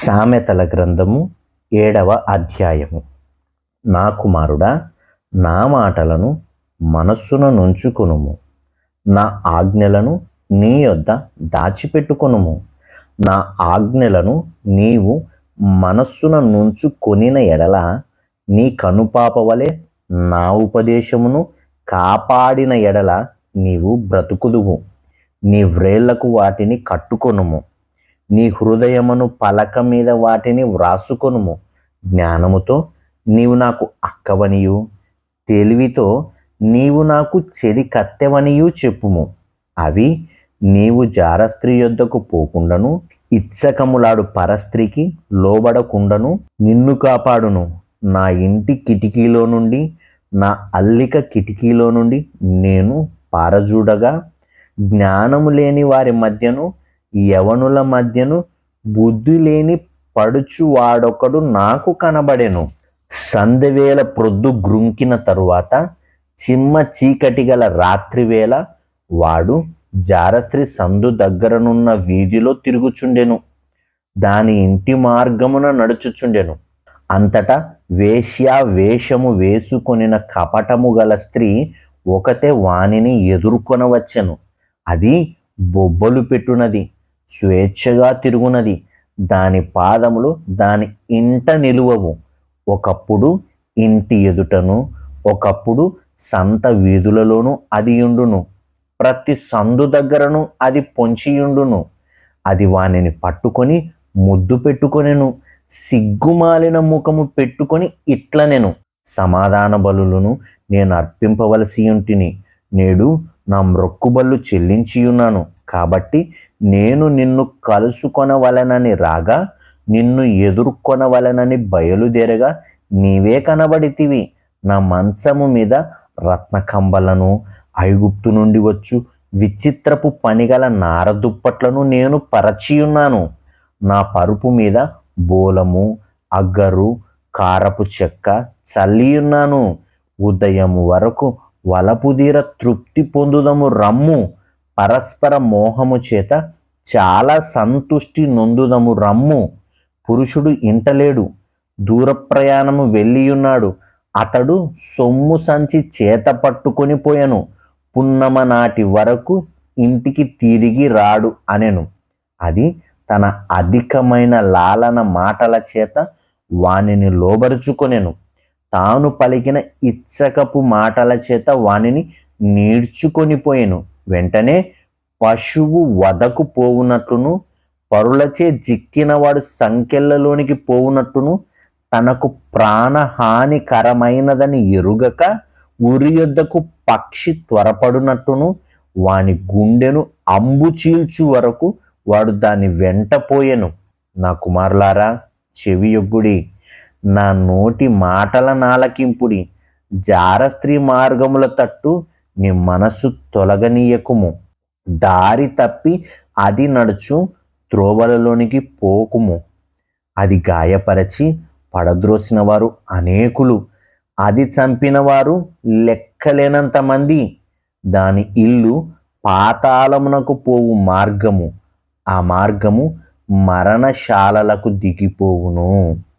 సామెతల గ్రంథము ఏడవ అధ్యాయము. నా కుమారుడా నా మాటలను మనస్సున నుంచుకొనుము. నా ఆజ్ఞలను నీ యొద్ద దాచిపెట్టుకొనుము. నా ఆజ్ఞలను నీవు మనస్సున నుంచుకొనిన ఎడల నీ కనుపాప వలె నా ఉపదేశమును కాపాడిన ఎడల నీవు బ్రతుకుదువు. నీ వ్రేళ్ళకు వాటిని కట్టుకొనుము. నీ హృదయమును పలక మీద వాటిని వ్రాసుకొనుము. జ్ఞానముతో నీవు నాకు అక్కవనియు. తెలివితో నీవు నాకు చెలి కత్తెవనియు చెప్పుము. అవి నీవు జారస్త్రీ యొద్దకు పోకుండాను. ఇచ్చకములాడు పరస్త్రీకి లోబడకుండాను. నిన్ను కాపాడును. నా ఇంటి కిటికీలో నుండి నా అల్లిక కిటికీలో నుండి నేను పారజూడగా జ్ఞానము లేని వారి మధ్యను యవనుల మధ్యను బుద్ధి లేని పడుచు వాడొకడు నాకు కనబడెను. సందవేళ ప్రొద్దు గ్రుంకిన తరువాత చిమ్మ చీకటి గల రాత్రివేళ వాడు జారస్త్రి సందు దగ్గరనున్న వీధిలో తిరుగుచుండెను. దాని ఇంటి మార్గమున నడుచుచుండెను. అంతటా వేశ్యా వేషము వేసుకొనిన కపటము గల స్త్రీ ఒకతే వానిని ఎదుర్కొనవచ్చెను. అది బొబ్బలు పెట్టునది. స్వేచ్ఛగా తిరుగునది. దాని పాదములు దాని ఇంట నిలువవు. ఒకప్పుడు ఇంటి ఎదుటను ఒకప్పుడు సంత వీధులలోనూ అది ఉండును ప్రతి సందు దగ్గరను అది పొంచియుండును అది వానిని పట్టుకొని ముద్దు పెట్టుకొనెను. సిగ్గుమాలిన ముఖము పెట్టుకొని ఇట్లనెను. సమాధాన బలులను నేను అర్పింపవలసి ఉంటిని నేడు నా మ్రొక్కుబళ్ళు చెల్లించియున్నాను. కాబట్టి నేను నిన్ను కలుసుకొనవలనని రాగా నిన్ను ఎదుర్కొనవలనని బయలుదేరగా నీవే కనబడితివి. నా మంచము మీద రత్నకంబలను ఐగుప్తు నుండి వచ్చు విచిత్రపు పనిగల నారదుప్పట్లను నేను పరచియున్నాను. నా పరుపు మీద బోలము అగ్గరు కారపు చెక్క చల్లియున్నాను. ఉదయము వరకు వలపుదీర తృప్తి పొందుదము రమ్ము. పరస్పర మోహము చేత చాలా సంతుష్టి నొందుదము రమ్ము. పురుషుడు ఇంటలేడు. దూర ప్రయాణము వెళ్ళియున్నాడు. అతడు సొమ్ము సంచి చేత పట్టుకొని పోయెను. పున్నమ నాటి వరకు ఇంటికి తిరిగి రాడు అనెను. అది తన అధికమైన లాలన మాటల చేత వానిని లోబరుచుకొనెను. తాను పలికిన ఇచ్చకపు మాటల చేత వానిని నీడ్చుకొనిపోయెను. వెంటనే పశువు వదకు పోవునట్లును పరులచే జిక్కినవాడు సంఖ్యలలోనికి పోవునట్టును తనకు ప్రాణహానికరమైనదని ఎరుగక ఉరి యొద్దకు పక్షి త్వరపడునట్టును వాని గుండెను అంబు చీల్చు వరకు వాడు దాని వెంట పోయెను. నా కుమారులారా చెవియొగ్గుడి నా నోటి మాటల నాలకింపుడి జార స్త్రీ మార్గముల తట్టు నీ మనస్సు తొలగనీయకుము. దారి తప్పి అది నడుచు త్రోవలలోనికి పోకుము. అది గాయపరచి పడద్రోసిన వారు అనేకులు. అది చంపిన వారు దాని ఇల్లు పాతాళమునకు పోవు మార్గము. ఆ మార్గము మరణశాలలకు దిగిపోవును.